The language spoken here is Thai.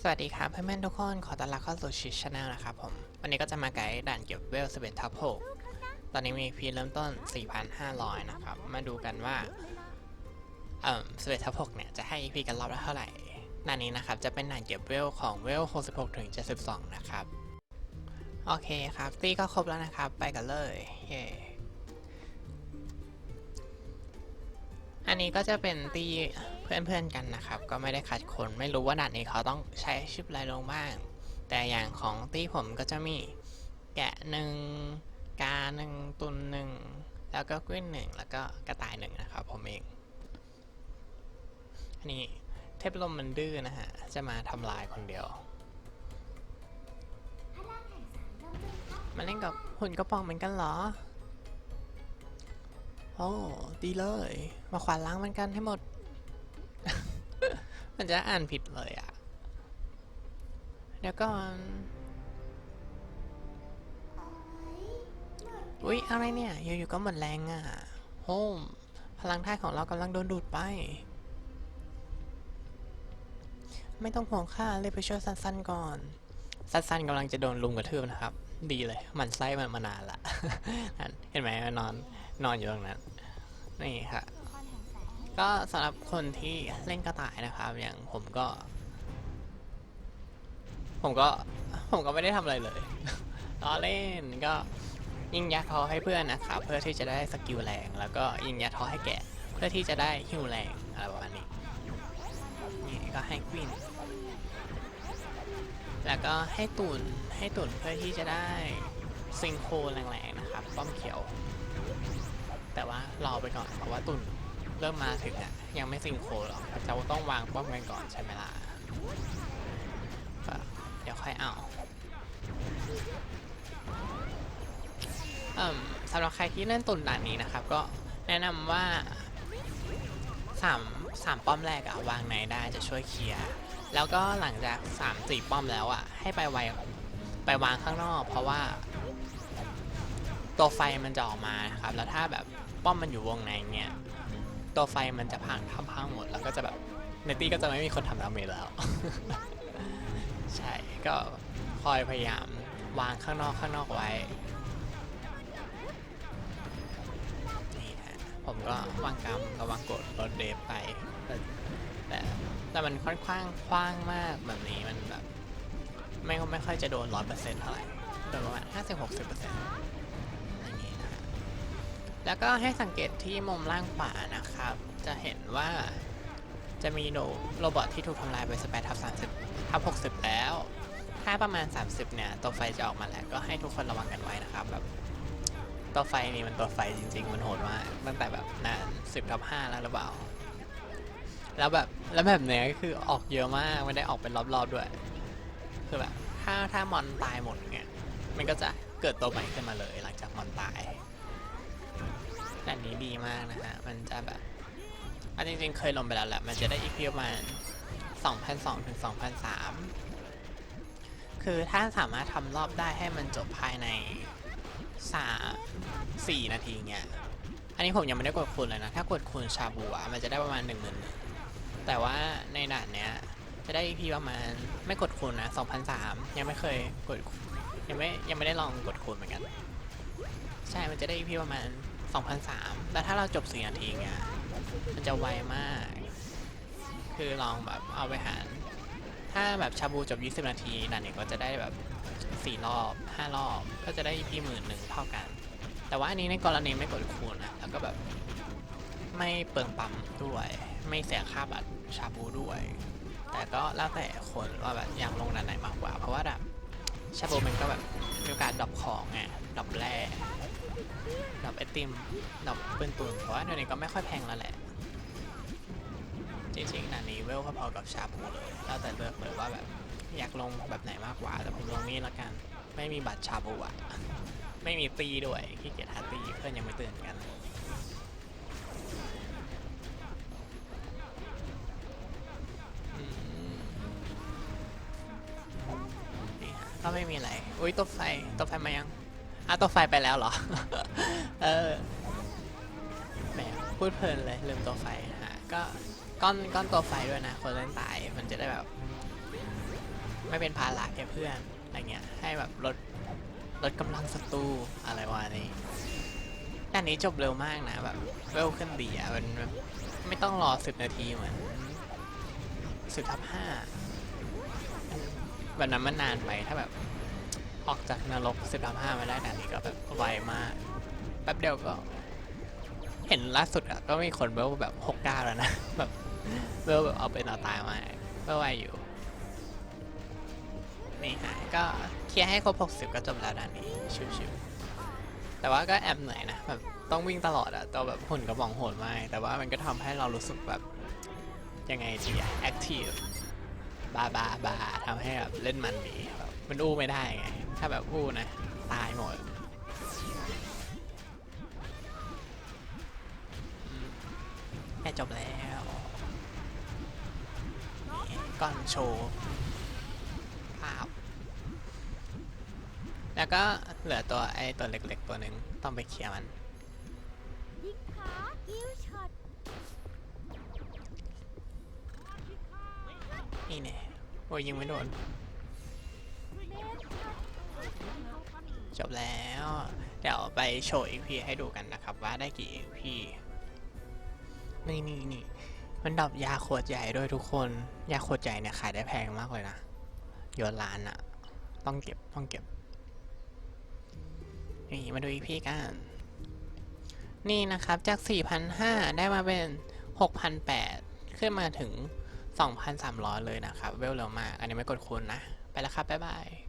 สวัสดีครับเพื่อนๆทุกคน ขอต้อนรับเข้าสู่ชิชแนลนะครับผม วันนี้ก็จะมาไกด์ด่านเก็บเวล11ทับ6ตอนนี้มีพีเริ่มต้น 4,500 นะครับ มาดูกันว่า เอ่อ11ทับ6เนี่ย จะให้ EP กันรอบละเท่าไหร่ด่านนี้นะครับ จะเป็นด่านเก็บเวลของเวล 66 ถึง 72 นะครับ โอเคครับ ตีก็ครบแล้วนะครับ ไปกันเลย เย้ อันนี้ก็จะเป็นตีเพื่อนๆกันนะครับ ก็ไม่ได้ขัดคนไม่รู้ว่าด่านนี้เขาต้องใช้ชิปอะไรลงบ้าง แต่อย่างของตีผมก็จะมีแกะหนึ่งกาหนึ่งตุนหนึ่งแล้วก็กวินหนึ่งแล้วก็กระต่ายหนึ่งนะครับผมเอง อันนี้เทพลมมันดื้อนะฮะ จะมาทำลายคนเดียว มาเล่นกับหุ่นกระป๋องเหมือนกันเหรอ โอ้ดีเลย มาขวานล้างมันกันให้หมด มันจะอ่านผิดเลยอะเดี๋ยวก่อนอุ๊ย อะไรเนี่ย อยู่ๆก็หมดแรงอะโฮมพลังท่าตุของเรากำลังโดนดูดไป ไม่ต้องห่วงค่าเลยไปช่วยสั้นๆก่อน สั้นๆกำลังจะโดนลุมกระทืบนะครับ ดีเลย มันไส้มันมานานละ เห็นไหมนอน นอนอยู่ตรงนั้นนี่ค่ะ ก็สำหรับคนที่เล่นกระต่ายนะครับ อย่างผมก็ ผมก็ ผมก็ไม่ได้ทำอะไรเลย ล้อเล่นก็ยิงยัดทอให้เพื่อนนะครับ เพื่อที่จะได้สกิลแรง แล้วก็ยิงยัดทอให้แกะ เพื่อที่จะได้ฮิวแรงอะไรประมาณนี้ นี่ก็ให้ควินแล้วก็ให้ตุนให้ตุนเพื่อที่จะได้ซิงโครแรงๆนะครับ ป้อมเขียว แต่ว่ารอไปก่อนเพราะว่าตุนเริ่มมาถึงอะยังไม่ซิงโครหรอกเราต้องวางป้อมกันก่อนใช่ไหมล่ะเดี๋ยวค่อยเอาสำหรับใครที่เล่นตุนด่านนี้นะครับ ก็แนะนำว่าสามสามป้อมแรกอะวางไหนได้จะช่วยเคลียร์แล้วก็หลังจาก3ามสี่ป้อมแล้วอะให้ไปไวไปวางข้างนอก เพราะว่า ตัวไฟมันจะออกมาครับ แล้วถ้าแบบป้อมมันอยู่วงในเงี้ย ตัวไฟมันจะพังทับพังหมด แล้วก็จะแบบในตีก็จะไม่มีคนทำดาเมจแล้ว ใช่ ก็คอยพยายามวางข้างนอกข้างนอกไว้ นี่ฮะ ผมก็วางกรรมกับวางกดรถเดฟไปแต่แต่แต่มันค่อนข้างคว้างมากแบบนี้มันแบบ ไม่ไม่ค่อยจะโดนร้อยเปอร์เซ็นต์เท่าไหร่โดนประมาณห้าสิบหกสิบเปอร์เซ็นต์อย่างนี้นะฮะ แล้วก็ให้สังเกตที่มุมล่างขวานะครับ จะเห็นว่าจะมีโรโรบอทที่ถูกทำลายไป18ทับ30ทับ60 แล้ว ถ้าประมาณ 30 เนี่ย ตัวไฟจะออกมาแล้ว ก็ให้ทุกคนระวังกันไว้นะครับแบบตัวไฟนี่มันตัวไฟจริง ๆ มันโหดมากตั้งแต่แบบนาน10ทับ5แล้วหรือเปล่า แล้วแบบแล้วแบบเนี้ยก็คือออกเยอะมากไม่ได้ออกเป็นรอบๆด้วย คือแบบถ้าถ้ามอนตายหมดเงี้ยมันก็จะเกิดตัวใหม่ขึ้นมาเลยหลังจากมอนตาย อันนี้ดีมากนะฮะ มันจะแบบอันจริงๆ เคยลงไปแล้วแหละ มันจะได้อีกประมาณ2,002ถึง2,003คือถ้าสามารถทำรอบได้ให้มันจบภายใน3 4 นาทีเงี้ย อันนี้ผมยังไม่ได้กดคูณเลยนะ ถ้ากดคูณชาบูอะมันจะได้ประมาณ1 0 0 0 0แต่ว่าในด่านเนี้ยจะได้ EP ประมาณไม่กดคูณนะ2003ยังไม่เคยกดยังไม่ยังไม่ได้ลองกดคูณเหมือนกัน ใช่ มันจะได้ EP ประมาณ 2003 แล้วถ้าเราจบ4นาทีเงี้ยมันจะไวมาก คือลองแบบเอาไปหาร ถ้าแบบชาบูจบ 20 นาทีด่นนี้ก็จะได้แบบ 4 รอบ 5 รอบ ก็จะได้ EP หมื่นหนึ่งเท่ากัน แต่ว่าอันนี้ในกรณีไม่กดคูณนะ แล้วก็แบบไม่เปลืองปั๊มด้วย ไม่เสียค่าบัตรชาบูด้วย แต่ก็แล้วแต่คนว่าแบบอยากลงด้านไหนมากกว่า เพราะว่าแบบ ชาบูมันก็แบบมีโอกาสดรอปของไงดรอปแร่ดรอปไอติมดรอปปืนตุนเพราะว่าเดี๋ยวนี้ก็ไม่ค่อยแพงแล้วแหละ จริงๆด่านี้เวลพอๆกับชาบูเลย แล้วแต่เลือกเลยว่าแบบอยากลงแบบไหนมากกว่า แต่ผมลงนี่ละกัน ไม่มีบัตรชาบูอะไม่มีตีด้วยขี้เกียจหาตีเพื่อนยังไม่ตื่นกัน ก็ไม่มีอะไร อุ้ยตัวไฟตัวไฟมายังอะตัวไฟไปแล้วเหรอ เออแหมพูดเพลินเลยลืมตัวไฟฮะก็ก้อนก้อนตัวไฟด้วยนะ คนเล่นตายมันจะได้แบบ ไม่เป็นภาระแก่เพื่อนอะไรเงี้ยให้แบบลดลดกำลังศัตรูอะไรวะนี้แต่นนี้จบเร็วมากนะแบบเวลขึ้นดีอะมันไม่ต้องรอสิบนาทีเหมือนสิบทับห้า วันนั้นมันนานไปถ้าแบบ ออกจากนรกสิบทับห้ามาได้แต่อันนี้ก็แบบไวมากแป๊บเดียวก็ เห็นล่าสุดอะก็มีคนเวลแบบหกเก้าแล้วนะ แบบเวลแบบเอาเป็นเอาตายมาเวลไวอยู่นี่ฮะก็เคลียร์ให้ครบ 60 ก็จบแล้วด้านนี้ชิวๆแต่ว่าก็แอบเหนื่อยนะแบบต้องวิ่งตลอดอะตัวแบบหุ่นกระบองโหดมากแต่ว่ามันก็ทำให้เรารู้สึกแบบยังไงดีอะแอคทีฟ บาบาบาทำให้แบบเล่นมันดีแบบมันอู้ไม่ได้ไง ถ้าแบบอู้นะ ตายหมดแค่จบแล้วก่อนโชว์ภาพแล้วก็เหลือตัวไอ้ตัวเล็กๆตัวหนึ่งต้องไปเคลียร์มัน ยิงขาคิวช็อตนี่แน่โอ้ยยิงไม่โดนจบแล้ว เดี๋ยวไปโชว์อีพีให้ดูกันนะครับ ว่าได้กี่อีพีนี่นี่นี่มันดับยาขวดใหญ่ด้วยทุกคน ยาขวดใหญ่เนี่ยขายได้แพงมากเลยนะโยนล้านอะต้องเก็บต้องเก็บ นี่มาดูอีพีกัน นี่นะครับจาก 4,500 ได้มาเป็น 6,800 ขึ้นมาถึง 2,300 เลยนะครับ เวลเร็วมาก อันนี้ไม่กดคูณนะ ไปแล้วครับ บ๊ายบาย